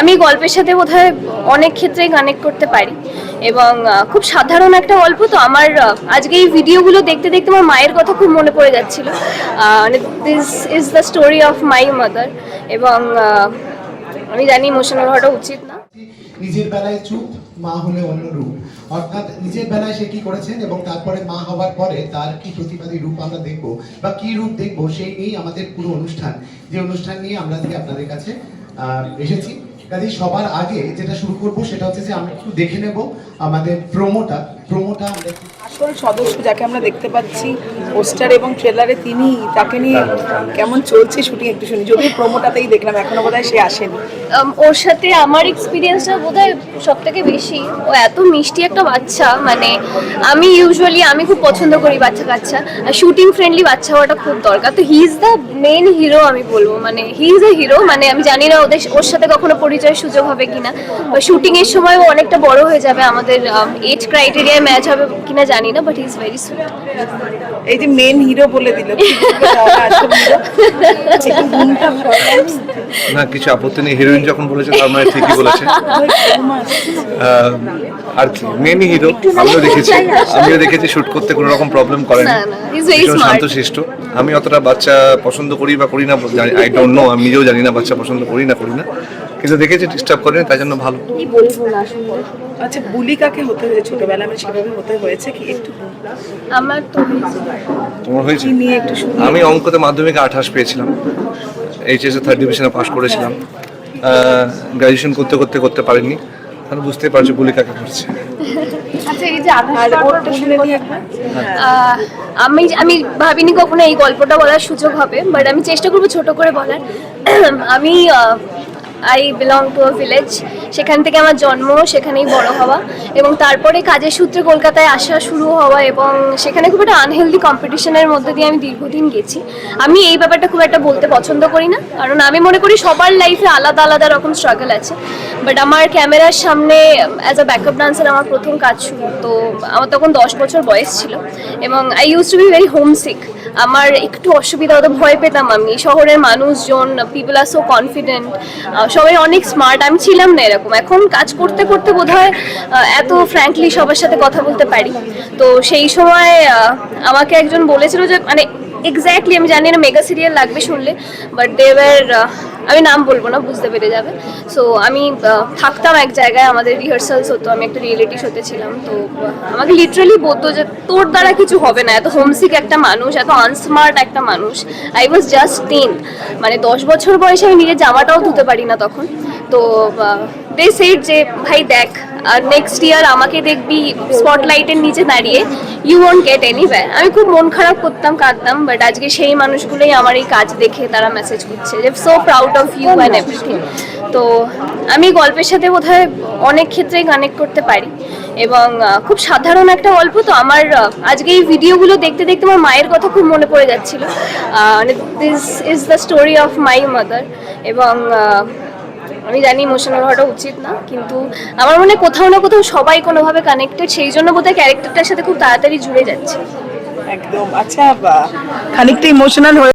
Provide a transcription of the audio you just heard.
আমি গল্পের সাথে বোধহয় অনেক ক্ষেত্রেই কানেক্ট করতে পারি। এবং খুব সাধারণ একটা গল্প তো আমার আজকে এই ভিডিওগুলো দেখতে দেখতে আমার মায়ের কথা খুব মনে পড়ে যাচ্ছিল। মানে this is the story of my mother এবং আমি জানি ইমোশনাল হওয়াটা উচিত না। নিজের বেলায় চুপ, মা হলে অন্য রূপ। অর্থাৎ নিজের বেলায় সে কি করেছেন এবং তারপরে মা হওয়ার পরে তার কি প্রতিবাদী রূপ আমরা দেখব বা কি রূপ দেখব, সেই নিয়েই আমাদের পুরো অনুষ্ঠান। যে অনুষ্ঠান নিয়ে আমরা আজকে আপনাদের কাছে এসেছি। কাজে সবার আগে যেটা শুরু করব সেটা হচ্ছে যে আমি একটু দেখে নেব আমাদের প্রোমোটা প্রোমোটা আসল সদস্য যাকে আমরা দেখতে পাচ্ছি পোস্টার এবং ট্রেলারে তিনি তাকে নিয়ে কেমন চলছে শুটিং একটু শুনি। যদিও প্রোমোটাতেই দেখলাম এখনও বোধহয় সে আসেনি। ওর সাথে আমার এক্সপিরিয়েন্সটা বোধহয় সব থেকে বেশি। ও এত মিষ্টি একটা বাচ্চা মানে আমি ইউজুয়ালি আমি খুব পছন্দ করি বাচ্চা কাচ্চা শুটিং ফ্রেন্ডলি বাচ্চা হওয়াটা খুব দরকার। তো he is the main hero আমি বলব। মানে হি ইজ এ হিরো মানে আমি জানি না ওদের ওর সাথে কখনো পরিচয়ের সুযোগ হবে কিনা। বা শুটিং এর সময় ও অনেকটা বড় হয়ে যাবে আমাদের এজ ক্রাইটেরিয়ায় ম্যাচ হবে কিনা জানি না বাট ইজ ভেরি সুইট এই যে মেন হিরো বলে দিল। না কিছু আপত্তি নেই। হিরোইন যখন বলেছে তার মানে ঠিকই বলেছে। আর কি মেনই হিরো আমিও দেখেছি। আমিও দেখেছি শুট করতে কোনো রকম প্রবলেম করেনি। না, smart. শান্তশিষ্ট। আমি অতটা বাচ্চা পছন্দ করি বা করি না আই ডোন্ট নো আমি নিজেও জানি না বাচ্চা পছন্দ করি না করি না। কিন্তু দেখেছি ডিস্টার্ব করেনি তাই জন্য ভালো। কি বলব না আচ্ছা বুলি কাকে হতে হয়েছে? ছোটবেলা মানে সেভাবে হতে হয়েছে কি একটু? আমার তো তোমার হয়েছে? নিয়ে একটু আমি অঙ্কতে মাধ্যমিকে আঠাশ পেয়েছিলাম। এইচএসে থার্ড ডিভিশনে পাশ করেছিলাম। গ্র্যাজুয়েশন করতে করতে করতে পারিনি। তাহলে বুঝতেই পারছ গুলি কাকে করছে। আচ্ছা আমি আমি ভাবিনি কখনো এই গল্পটা বলার সুযোগ হবে বাট আমি চেষ্টা করব ছোট করে বলার। আমি I belong to a village সেখান থেকে আমার জন্ম, সেখানেই বড় হওয়া। এবং তারপরে কাজের সূত্রে কলকাতায় আসা শুরু হওয়া এবং সেখানে খুব একটা আনহেলদি কম্পিটিশনের মধ্যে দিয়ে আমি দীর্ঘদিন গেছি। আমি এই ব্যাপারটা খুব একটা বলতে পছন্দ করি না। কারণ আমি মনে করি সবার লাইফে আলাদা আলাদা রকম স্ট্রাগল আছে। বাট আমার ক্যামেরার সামনে অ্যাজ আ ব্যাকআপ ডান্সার আমার প্রথম কাজ শুরু। তো আমার তখন দশ বছর বয়স ছিল। এবং I use to be very homesick আমার একটু অসুবিধা হতো ভয় পেতাম আমি। শহরের মানুষজন পিপল আর সো কনফিডেন্ট সবাই অনেক স্মার্ট আমি ছিলাম না এরকম। এখন কাজ করতে করতে বোধ হয় এত ফ্র্যাঙ্কলি সবার সাথে কথা বলতে পারি। তো সেই সময় আমাকে একজন বলেছিল যে মানে এক্স্যাক্টলি আমি জানি না মেগা সিরিয়াল লাগবে শুনলে বাট দেবের আমি নাম বলব না, বুঝতে পেরে যাবে। সো আমি থাকতাম এক জায়গায়, আমাদের রিহার্সালস হতো আমি একটা রিয়েলিটি শোতে ছিলাম, তো আমাকে লিটারালি বলতো যে, তোর দ্বারা কিছু হবে না, এত হোমসিক একটা মানুষ, এত আনস্মার্ট একটা মানুষ। আই ওয়াজ জাস্ট টেন মানে দশ বছর বয়সে আমি নিজের জামাটাও ধুতে পারি না তখন। তো দে সেট যে, ভাই, দেখ নেক্সট ইয়ার আমাকে দেখবি স্পটলাইটের নিচে দাঁড়িয়ে ইউ ওয়ন্ট গেট এনিওয়্যার আমি খুব মন খারাপ করতাম, কাঁদতাম বাট আজকে সেই মানুষগুলোই আমার এই কাজ দেখে তারা মেসেজ করছে যে so proud of you and everything তো আমি গল্পের সাথে বোধহয় অনেক ক্ষেত্রেই কানেক্ট করতে পারি। এবং খুব সাধারণ একটা গল্প তো আমার আজকে এই ভিডিওগুলো দেখতে দেখতে আমার মায়ের কথা খুব মনে পড়ে যাচ্ছিল। This is the story of my mother এবং আমি জানি ইমোশনাল হওয়াটা উচিত না, কিন্তু আমার মনে কোথাও না কোথাও সবাই কোনোভাবে কানেক্টেড সেই জন্য বোধহয় ক্যারেক্টারটার সাথে খুব তাড়াতাড়ি জুড়ে যাচ্ছে। একদম। আচ্ছা খানিকটা ইমোশনাল হয়ে